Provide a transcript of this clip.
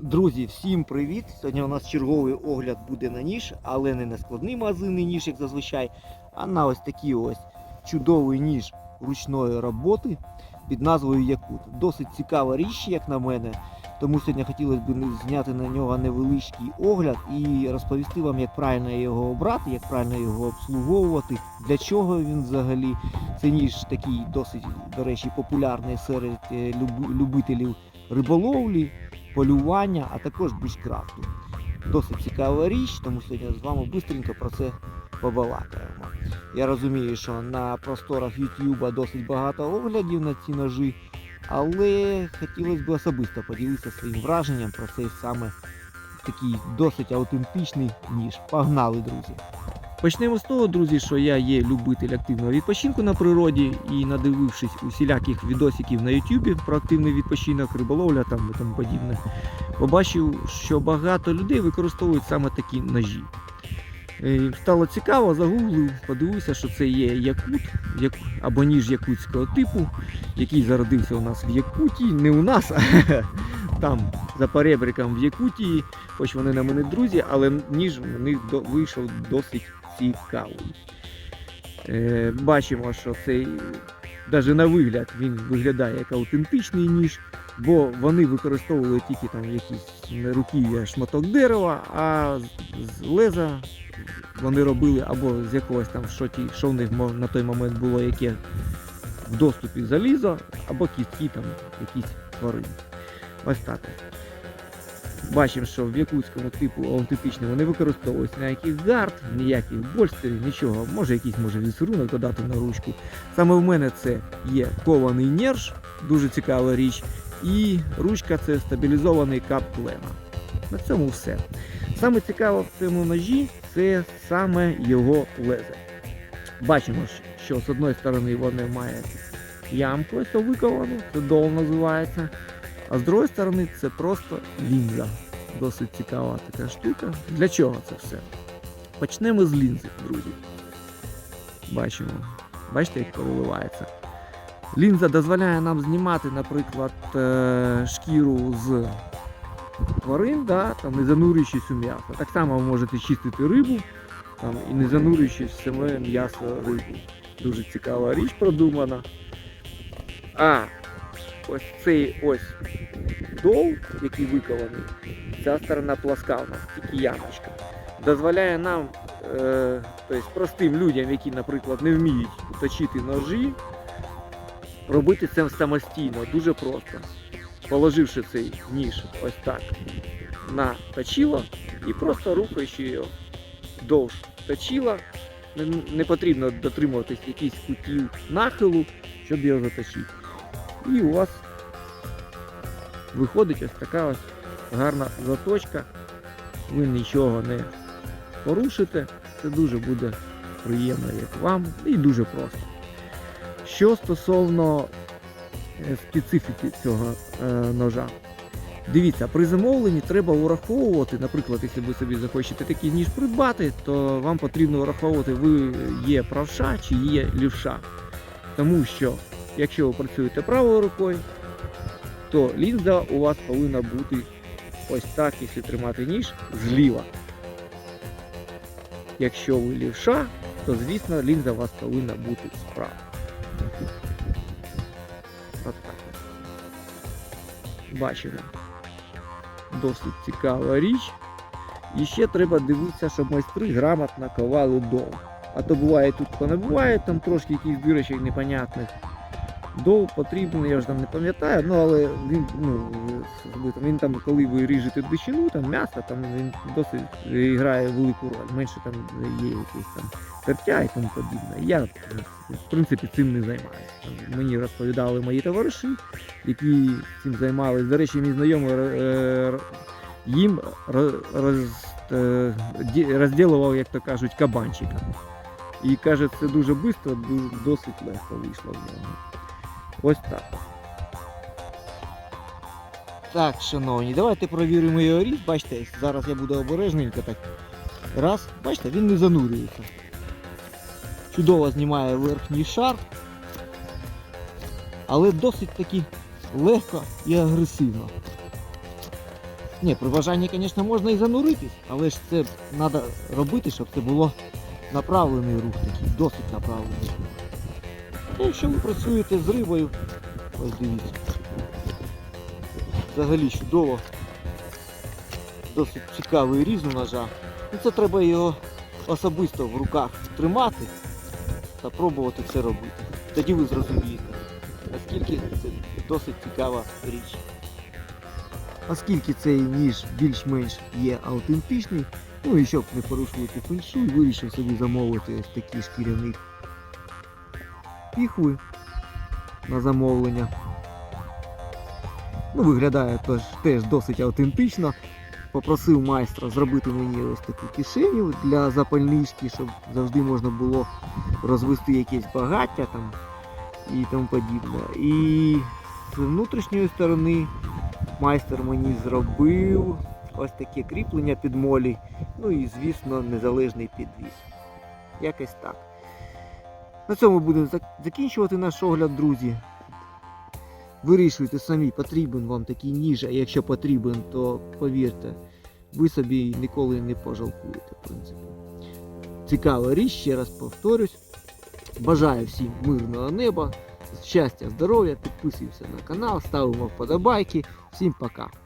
Друзі, всім привіт! Сьогодні у нас черговий огляд буде на ніж, але не на складний магазинний ніж, як зазвичай, а на ось такий ось чудовий ніж ручної роботи під назвою Якут. Досить цікава річ, як на мене. Тому сьогодні хотілося б зняти на нього невеличкий огляд і розповісти вам, як правильно його обрати, як правильно його обслуговувати, для чого він взагалі. Це ніж такий досить, до речі, популярний серед е, любителів риболовлі, полювання, а також бушкрафту. Досить цікава річ, тому сьогодні з вами швидко про це побалакаємо. Я розумію, що на просторах YouTube досить багато оглядів на ці ножі, але хотілося б особисто поділитися своїм враженням про цей саме такий досить аутентичний ніж. Погнали, друзі! Почнемо з того, друзі, що я є любитель активного відпочинку на природі і надивившись усіляких відосиків на YouTube про активний відпочинок, риболовля там і тому подібне, побачив, що багато людей використовують саме такі ножі. Е, Стало цікаво, загуглив, подивився, що це є якут як, або ніж якутського типу, який зародився у нас в Якутії, не у нас, а там за перебриком в Якутії, хоч вони на мене друзі, але ніж в них вийшов досить цікавий. Е, бачимо, що цей навіть на вигляд він виглядає як аутентичний ніж, бо вони використовували тільки там якісь руків'я шматок дерева, а з леза вони робили або з якогось там, що, ті, що в них на той момент було яке в доступі залізо, або кістки там якісь тварини. Ось так. Бачимо, що в якутському типу аутентичному не використовується ніяких гард, ніяких больстерів, нічого. Може якийсь може візерунок додати на ручку. Саме в мене це є кований нерж, дуже цікава річ. І ручка це стабілізований кап клема. На цьому все. Саме цікаве в цьому ножі це саме його лезе. Бачимо, що з одної сторони воно має ямку ось виковану, це дол називається. А з другої сторони це просто лінза. Досить цікава така штука. Для чого це все? Почнемо з лінзи, друзі. Бачимо. Бачите, як переливається. Лінза дозволяє нам знімати, наприклад, е, шкіру з тварин, да, там, не занурюючись у м'ясо. Так само ви можете чистити рибу там, і не занурюючись в саме м'ясо риби. Дуже цікава річ продумана. А ось цей ось дол, який викований, ця сторона пласка у нас, тільки ямочка, дозволяє нам, е, тобто простим людям, які, наприклад, не вміють точити ножі, робити це самостійно, дуже просто. Положивши цей ніж ось так на точило і просто рухаючи його довж точила, не, потрібно дотримуватись якихось кутів нахилу, щоб його заточити. І у вас виходить ось така ось гарна заточка. Ви нічого не порушите. Це дуже буде приємно як вам і дуже просто. Що стосовно е, специфіки цього е, ножа. Дивіться, при замовленні треба враховувати, наприклад, якщо ви собі захочете такий ніж придбати, то вам потрібно враховувати, ви є правша чи є лівша. Тому що, якщо ви працюєте правою рукою, то лінза у вас повинна бути ось так, якщо тримати ніж, зліва. Якщо ви лівша, то звісно лінза у вас повинна бути справа. От так. Бачимо. Досить цікава річ. І ще треба дивитися, щоб майстри грамотно ковали дол. А то буває тут понабуває, там трошки якихось дирочок непонятних. Дол потрібен, я вже там не пам'ятаю, ну але він, ну, він там, коли ви ріжете дичину, там м'ясо, там він досить грає велику роль. Менше там є якісь там тертя і тому подібне. Я в принципі цим не займаюся. Мені розповідали мої товариші, які цим займалися. До речі, мій знайомий е, їм е, ді- розділував, як то кажуть, кабанчика. І каже, це дуже швидко, досить легко вийшло в нього. Ось так. Так, шановні, давайте провіримо його ріст. Бачите, зараз я буду обережненько так. Раз, бачите, він не занурюється. Чудово знімає верхній шар, але досить таки легко і агресивно. Ні, при бажанні, звісно, можна і зануритись, але ж це треба робити, щоб це було направлений рух такий, досить направлений рух. Ну, якщо ви працюєте з рибою, ось дивіться. Взагалі чудово. Досить цікавий різ у ножа. Ну, це треба його особисто в руках тримати та пробувати це робити. Тоді ви зрозумієте, наскільки це досить цікава річ. Оскільки цей ніж більш-менш є аутентичний, ну і щоб не порушувати феншуй, вирішив собі замовити ось такі піхви на замовлення. Ну, виглядає теж, теж досить аутентично. Попросив майстра зробити мені ось таку кишеню для запальнички, щоб завжди можна було розвести якесь багаття там і тому подібне. І з внутрішньої сторони майстер мені зробив ось таке кріплення під молі. Ну і, звісно, незалежний підвіз. Якось так. На цьому будемо закінчувати наш огляд, друзі. Вирішуйте самі, потрібен вам такий ніж, а якщо потрібен, то повірте, ви собі ніколи не пожалкуєте, в принципі. Цікава річ, ще раз повторюсь. Бажаю всім мирного неба, щастя, здоров'я, підписуємося на канал, ставимо вподобайки. Всім пока!